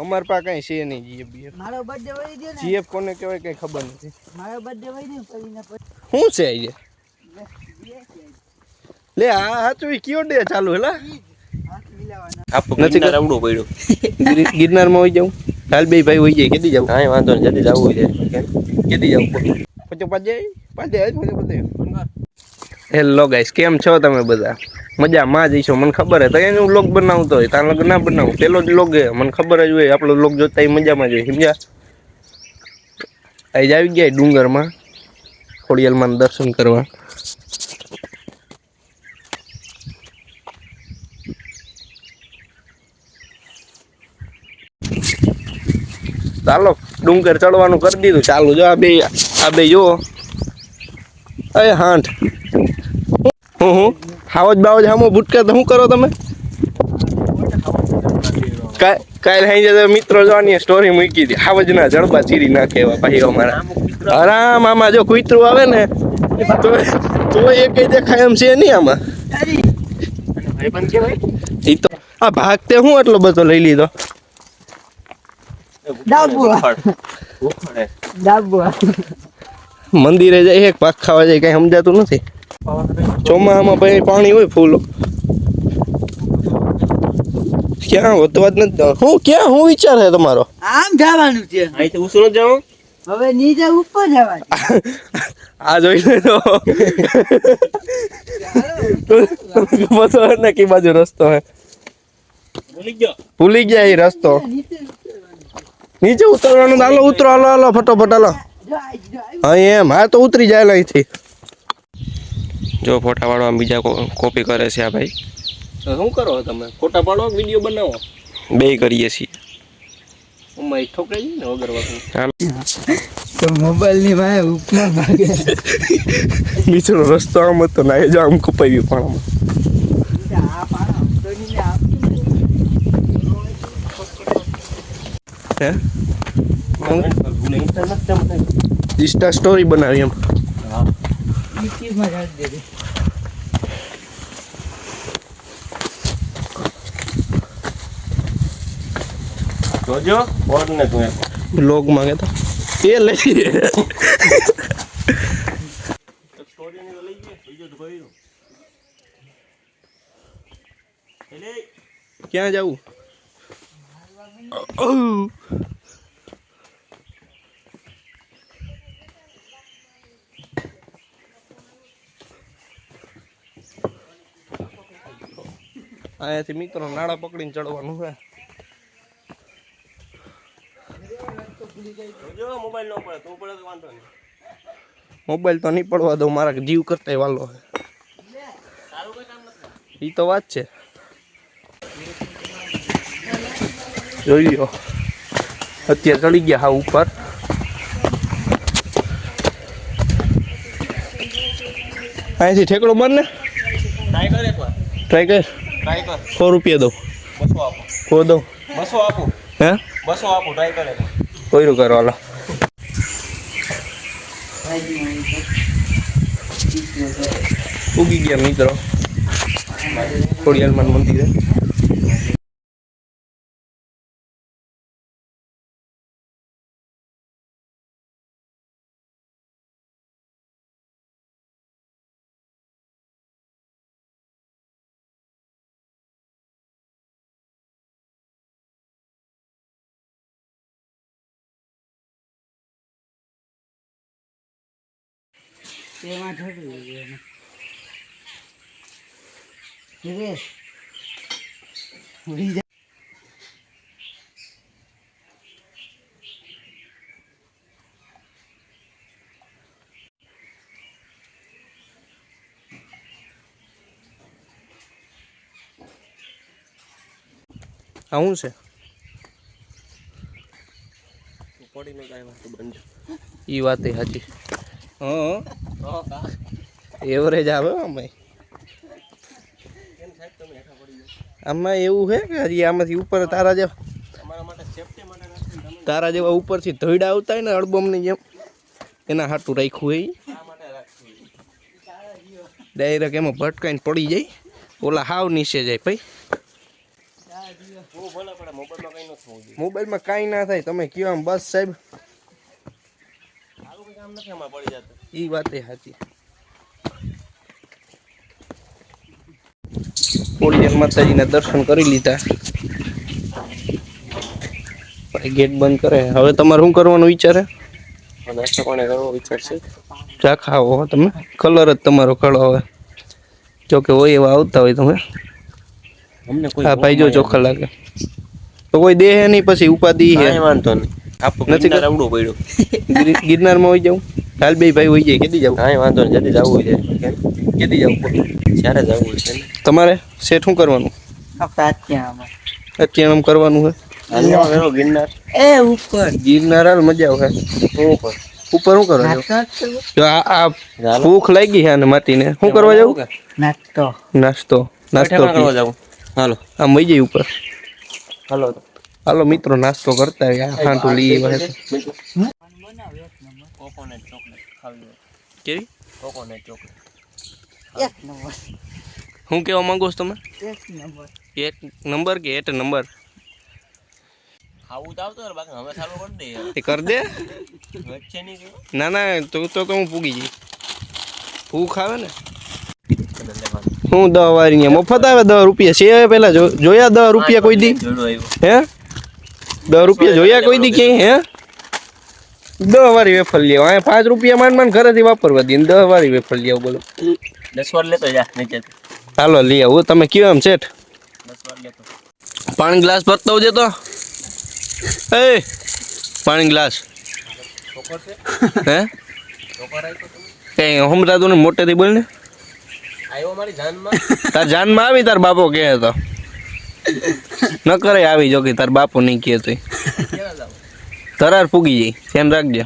અમાર પાસે કઈ છે નહીં જીએફ બીએફ. મારો બર્થડે વહી ગયો ને. જીએફ કોને કહેવાય કઈ ખબર નથી. મારો બર્થડે વહી ગયો પછી ને શું છે આજે? લે આ હાચવી કયો ડે ચાલુ હેલા નથી ગિરનાર અવડું પડ્યું. ગિરનારમાં હોઈ જાઉં હાલ બે ભાઈ હોઈ જાય કેદી જાઉં કાંઈ વાંધો નહીં જલ્દી જવું છે કેદી જાઉં પછી પાજે પાજે પછી પાજે હેલો ગાઈસ કેમ છો તમે બધા? મજામાં જઈશો મને ખબર હે. તો એને હું લોગ બનાવતો હોય. તાર લગ ના બનાવું. પેલો જ લોગ મને ખબર જ હોય. આપણો લોગ જોતા ય મજામાં જ હોય. સમજ્યા? આજે આવી ગયા ડુંગરમાં. ખોડિયાલમાં દર્શન કરવા. ચાલો, ડુંગર ચડવાનું કરી દીધું. ચાલુ, જો આ બે આ બે જો અરે હાંઠ. હું હાવજ બાવજ હામો ભૂટકા તો શું કરો તમે? કાલ હાઈ જતો મિત્રો જોવાની સ્ટોરી મૂકી હતી હાવજના જડબા ચીરી નાખે એવા ભાઈ અમારા. આરામ આમાં જો કુતરું આવે ને તો તો એ કઈ દેખાય એમ છે નહીં આમાં. ભાઈ એ તો આ ભાગ તે હું એટલો બધો લઈ લીધો? ડાબુ ડાબુ મંદિરે જાય એક પાક ખાવા જાય કઈ સમજાતું નથી. ચોમાસામાં પછી પાણી હોય ફૂલો. ક્યાં વધવા જ નથી હું ક્યાં હું વિચાર છે તમારો? આમ જવાનું છે. અહીંથી ઉસરો જાઉં હવે નીચે ઉપર જવાનું. આ જોઈ લો. બધો ને કી બાજુ રસ્તો હે. ભૂલી ગયો. ભૂલી ગયા એ રસ્તો. નીચે ઉતરવાનું હાલો ઉતરો હાલો હાલો ફટોફટ હાલો. હા એમ. હા તો ઉતરી જાય અહીંથી. જો ફોટા પાડવા બીજા કોપી કરે છે આ ભાઈ. શું કરો તમે? ફોટા પાડો વીડિયો બનાવો? બે કરીએ છીએ. અમારી ઠોકાઈ ને વગર હાલો. તો મોબાઈલની વાય ઉપમાં ભાગે. બીજો રસ્તો આમ હતો ના એ જો આમ કપાવી પણ આ પાડો તો નીને આપી હે ભૂલે ઇન્ટરનેટ તેમ થાય ઇન્સ્ટા સ્ટોરી બનાવી એમ. નીચેમાં રાખી દે જોજો બોર્ડ ને તું એક. બ્લોગ માંગે તો. એ લઈ ક્યાં જવું? અહીંયાથી મિત્રો નાળા પકડીને ચડવાનું છે. મોબાઈલ તું નહીં. પડવા દઉં મારા જીવ કરતા વાલો એ તો વાત છે. જોઈ લો અત્યારે ચડી ગયા હા ઉપર. અહીંથી ઠેકડો માર ને. ટ્રાય કર ટ્રાય કર ટ્રાય કર. સો રૂપિયા દઉં. બસો આપો. કો દઉં. બસો આપું. હે? બસો આપું ટ્રાય કરે કોયરું કરો હાલો. ઉગી ગયા મિત્રો. ખોડિયાલમાન મંદિરે તેમાં ઠરી ગયું રે ઉડી જા આ શું છે? પડીને કાંઈ વાત બનજો એ વાત એ સાચી. એવરેજ આવે આમાં આમાં એવું છે કે હજી આમાંથી ઉપર તારા જેવા તારા જેવા ઉપરથી ધોઈડા આવતા હોય ને અડબમની જેમ. એના હાટું રાખ્યું હોય ડાયરેક્ટ એમાં ભટકાઈને પડી જાય. ઓલા હાવ નીચે જાય ભાઈ. મોબાઈલમાં કઈ મોબાઈલમાં ના થાય. તમે કયો આમ બસ સાહેબ. આમાં પડી જતા. એ વાત એ સાચી. કોળિયન માતાજીના દર્શન કરી લીધા. ભાઈ ગેટ બંધ કરે. હવે તમારે શું કરવાનું વિચારે? નાસ્તો કોને કરવો વિચાર છે. ચા ખાવો તમે. કલર જ તમારો કળો હવે જો કે હોય એવા આવતા હોય તમે. અમને કોઈ હા ભાઈ જો ચોખ્ખા લાગે. તો કોઈ દેહે નહીં પછી ઉપાધિ વાંધો નહીં. નથી માં રવડું પડ્યું. ગિરનારમાં હોઈ જાઉં? હાલ બે ભાઈ હોઈ જાય કેદી જાવ કાંઈ વાંધો નહીં જલ્દી જવું હોય કેદી જાવ? જ્યારે જવું હોય છે તમારે સેટ શું કરવાનું? આમ કરવાનું છે? ગિરનાર. એ ઉપર. ગિરનાર હાલ મજા આવે. હું ઉપર? ઉપર શું કરો નાસ્તો જો આ ભૂખ લાગી છે આને માટીને. શું કરવા જવું નાસ્તો. નાસ્તો. નાસ્તો નાસ્તો કરવા. જવું હાલો. આમ વહી જાય ઉપર. હાલો. હાલો મિત્રો નાસ્તો કરતા આવ્યા હાંટું લઈ છે. કોકોનટ ચોકલેટ ખાવી હોય કેવી? Coconut chocolate. એક નંબર. શું કહેવા માંગો છો તમે એક નંબર. એક નંબર કે એટ નંબર? ખાવું તો આવતો હોય બાકી હવે ચાલુ કરી દે એ કર દે. વચ્ચે નહીં જો ના ના તો તો કે હું પૂગી જઈશ. ભૂખ આવે ને? હું દસ વારી મફત આવે દસ રૂપિયા. છે પેલા જોયા દસ રૂપિયા કોઈ દી? હે? દસ રૂપિયા જોયા કોઈ દી ક્યાંય હે? દસ વાળી વેફર લેવા. અહીંયા પાંચ રૂપિયા માંડ માંડ ઘરેથી વાપરવા દે દસ વાળી વેફર લેવા બોલો. દસ વાર લેતો જા હાલો લઈ આવું. તમે કયો એમ શેઠ? દસ વાર લેતો. પાણી ગ્લાસ ભરતો આવજે તો. એ પાણી ગ્લાસ. હે? કઈ હમરાતું ને મોટેથી બોલ ને આવ્યો મારી જાનમાં? તાર જાનમાં આવી તાર બાપો કહે તો. ન કરે આવી જો કે તાર બાપો નહીં કહે તો તરાર પૂગી જાય ધ્યાન રાખજે.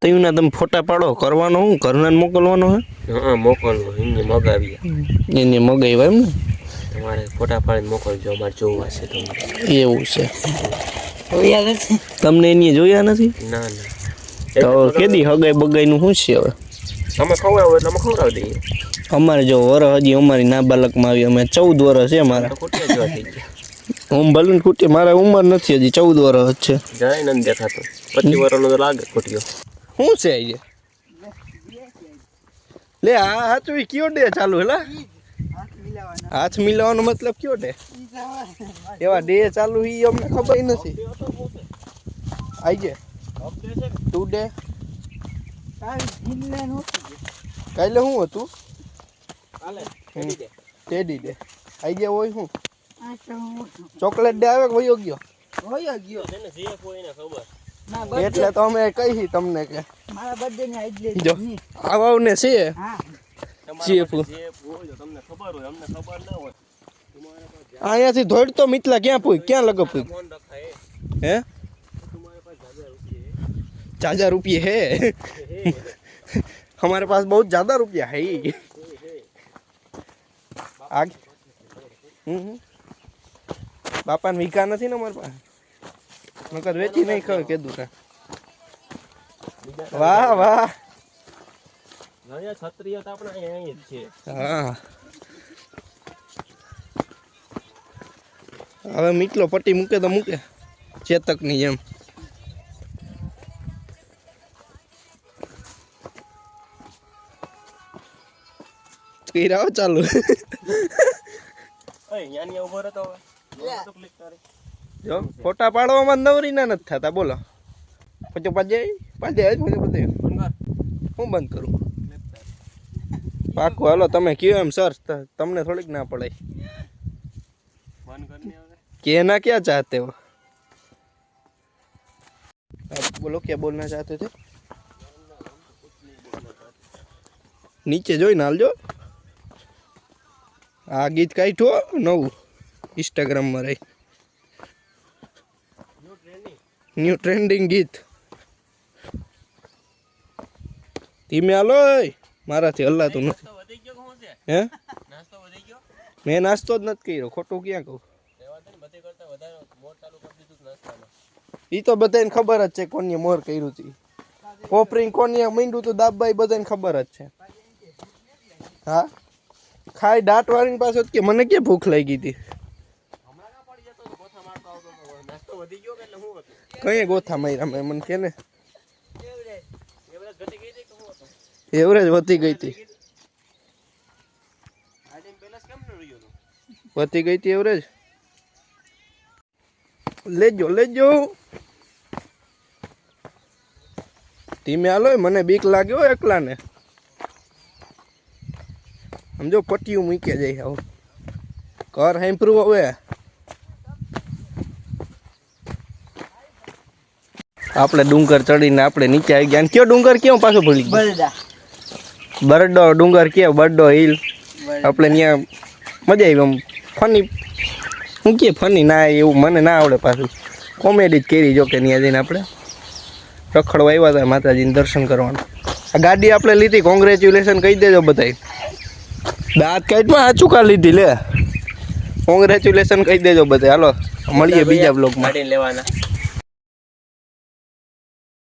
તયુંના તમે ફોટા પાડો કરવાનો હું? ઘરના મોકલવાનો હે? હા મોકલવો. એમને મગાવીએ. એને મગાવ્યા એમ ને તમારે ફોટા પાડીને મોકલજો અમારે જોવા છે તમને. એવું છે. તમને એની જોયા નથી? ના ના. તો કેદી હગાઈ બગાઈ નું શું છે હવે? તમે ખવડાવો એટલે અમે ખવડાવી દઈએ. અમારે જો વર હજી અમારી નાબાલકમાં આવી અમે ચૌદ વર્ષ છે મારા. હું ભલે ને ખૂટી મારા ઉંમર નથી હજી ચૌદ વર્ષ છે. જાય નથી દેખાતો. પચીસ વર્ષનો તો લાગે ખૂટ્યો. શું છે આજે લે આ હાચું કયો ડે ચાલુ હેલા હાથ મિલાવાના મતલબ કયો ડે? એવા ડે ચાલુ ઈ અમને ખબર નથી. આઈજે ટુ ડે આવી જીનલેન હોતી છે. કાલે શું હતું? Teddy day. આઈ ગયા હોય શું ચોકલેટ ડે આવે વયો ગયો? વયો ગયો. એટલે તો અમે કહી તમને કે મારા બર્થડે ને આઈ લે જો આવાવ ને છે. જીએફુ તમને ખબર અહીંયાથી ધોડતો મિતલા ક્યાં પૂઈ ક્યાં લગો પૂઈ હે? જાજા રૂપિયે હે हमारे पास बहुत ज्यादा रुपया है ही आगे हम्म બાપા ને વીઘા નથી ને અમારી પાસે નકર વેચી નહીં ખબર કીધું તા વાહ વાહ અહીંયા ક્ષત્રિય તો આપણે અહીંયા જ છે હા હવે મીટલો પટ્ટી મૂકે તો મૂકે ચેતકની જેમ કર્યા હો ચાલુ ઓય અહીંયા ઉભો રહેતો હવે તો ક્લિક કરે જો ફોટા પાડવામાં નવરી ના નથી થતા બોલો પછી પાજે પાજે જ પછી બધે બંધ હું બંધ કરું પાકું હાલો તમે કયો એમ સર ત- તમને થોડીક ના પડે બંધ કરીને હવે कहना क्या चाहते हो आप बोलो क्या बोलना चाहते थे નીચે જોઈને હાલજો આ ગીત કાઢ્યું નવું. ઇન્સ્ટાગ્રામમાં રહી. ન્યૂ ટ્રેન્ડિંગ ગીત. ધીમે હાલો મારાથી હલાતું નથી. હે મેં નાસ્તો જ નથી કર્યો. ખોટું ક્યાં કહું? એ તો બધાને ખબર જ છે કોને મોર કર્યું હતું કોપરીને કોને મીંડું તો દાબભાઈ બધાને ખબર જ છે. હા? ખાઈ દાંત વાળી પાછો કે મને કે ભૂખ લાગી હતી? કઈ ગોથા માર્યા મેં? મને કે ને. એવરેજ વધી ગઈ હતું. વધી ગઈ હતી એવરેજ લેજો લેજો. ધીમે હાલો, મને બીક લાગ્યો એકલાને. સમજો પટ્ટીઓ મૂકી જાય હવે. ઘર હેમ્પ્રુવ હવે? આપણે ડુંગર ચડીને આપણે નીચે આવી ગયા. કયો ડુંગર કયો પાછો ભૂલી ગયો? બરડા. બરડો ડુંગર કયો? બરડો હિલ. આપણે ત્યાં મજા આવી આમ ફની હું કે ફની ના એવું મને ના આવડે પાછું. કોમેડી જ કરી જો કે ત્યાં જઈને આપણે. રખડવા આવ્યા હતા માતાજીને દર્શન કરવાનું. આ ગાડી આપણે લીધી કોંગ્રેચ્યુલેશન કહી દેજો બધાય. દાંત કાઢમાં આ ચૂકા લીધી લે. કોંગ્રેચ્યુલેશન કહી દેજો બધે. હાલો મળીએ બીજા બ્લોગમાં લેવાના.